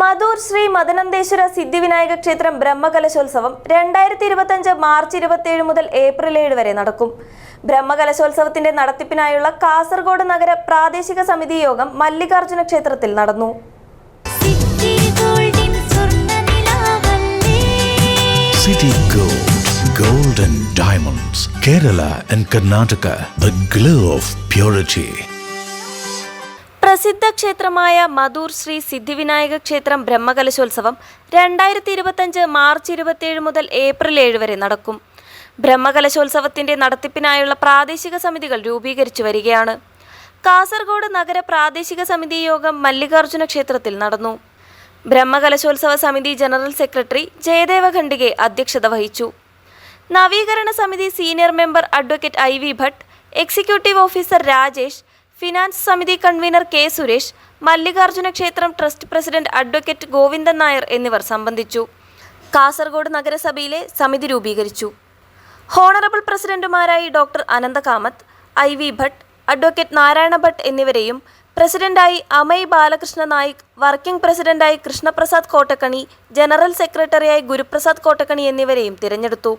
മധൂർ ശ്രീ മദനന്തേശ്വര സിദ്ധിവിനായക ക്ഷേത്രം ബ്രഹ്മകലശോത്സവം രണ്ടായിരത്തി ഇരുപത്തഞ്ച് മാർച്ച് ഇരുപത്തിയേഴ് മുതൽ ഏപ്രിൽ ഏഴ് വരെ നടക്കും. ബ്രഹ്മകലശോത്സവത്തിന്റെ നടത്തിപ്പിനായുള്ള കാസർഗോഡ് നഗര പ്രാദേശിക സമിതി യോഗം മല്ലികാർജുന ക്ഷേത്രത്തിൽ നടന്നു. City Gold, Gold and Diamonds, Kerala and Karnataka, the glow of purity. പ്രസിദ്ധ ക്ഷേത്രമായ മധൂർ ശ്രീ സിദ്ധിവിനായക ക്ഷേത്രം ബ്രഹ്മകലശോത്സവം രണ്ടായിരത്തി ഇരുപത്തഞ്ച് മാർച്ച് ഇരുപത്തിയേഴ് മുതൽ ഏപ്രിൽ ഏഴ് വരെ നടക്കും. ബ്രഹ്മകലശോത്സവത്തിന്റെ നടത്തിപ്പിനായുള്ള പ്രാദേശിക സമിതികൾ രൂപീകരിച്ചു വരികയാണ്. കാസർഗോഡ് നഗര പ്രാദേശിക സമിതി യോഗം മല്ലികാർജുന ക്ഷേത്രത്തിൽ നടന്നു. ബ്രഹ്മകലശോത്സവ സമിതി ജനറൽ സെക്രട്ടറി ജയദേവ ഖണ്ഡികെ അധ്യക്ഷത വഹിച്ചു. നവീകരണ സമിതി senior member advocate I V Bhat executive officer Rajesh finance സമിതി കൺവീനർ കെ സുരേഷ് മല്ലികാർജുന ക്ഷേത്രം trust president advocate Govindan Nair എന്നിവർ സംബന്ധിച്ചു. കാസർഗോഡ് നഗരസഭയിലെ സമിതി രൂപീകരിച്ചു. Honourable പ്രസിഡന്റുമാരായി doctor Ananta Kamath I. V. Bhat advocate Narayana Bhat എന്നിവരെയും പ്രസിഡന്റായി അമയ് ബാലകൃഷ്ണ നായിക് വർക്കിംഗ് പ്രസിഡന്റായി കൃഷ്ണപ്രസാദ് കോട്ടക്കണി ജനറൽ സെക്രട്ടറിയായി ഗുരുപ്രസാദ് കോട്ടക്കണി എന്നിവരെയും തിരഞ്ഞെടുത്തു.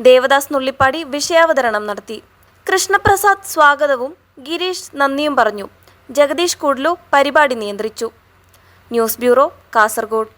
ദേവദാസ് നുള്ളിപ്പാടി വിഷയാവതരണം നടത്തി. കൃഷ്ണപ്രസാദ് സ്വാഗതവും ഗിരീഷ് നന്ദിയും പറഞ്ഞു. ജഗദീഷ് കൂടലു പരിപാടി നിയന്ത്രിച്ചു. News bureau Kasaragod.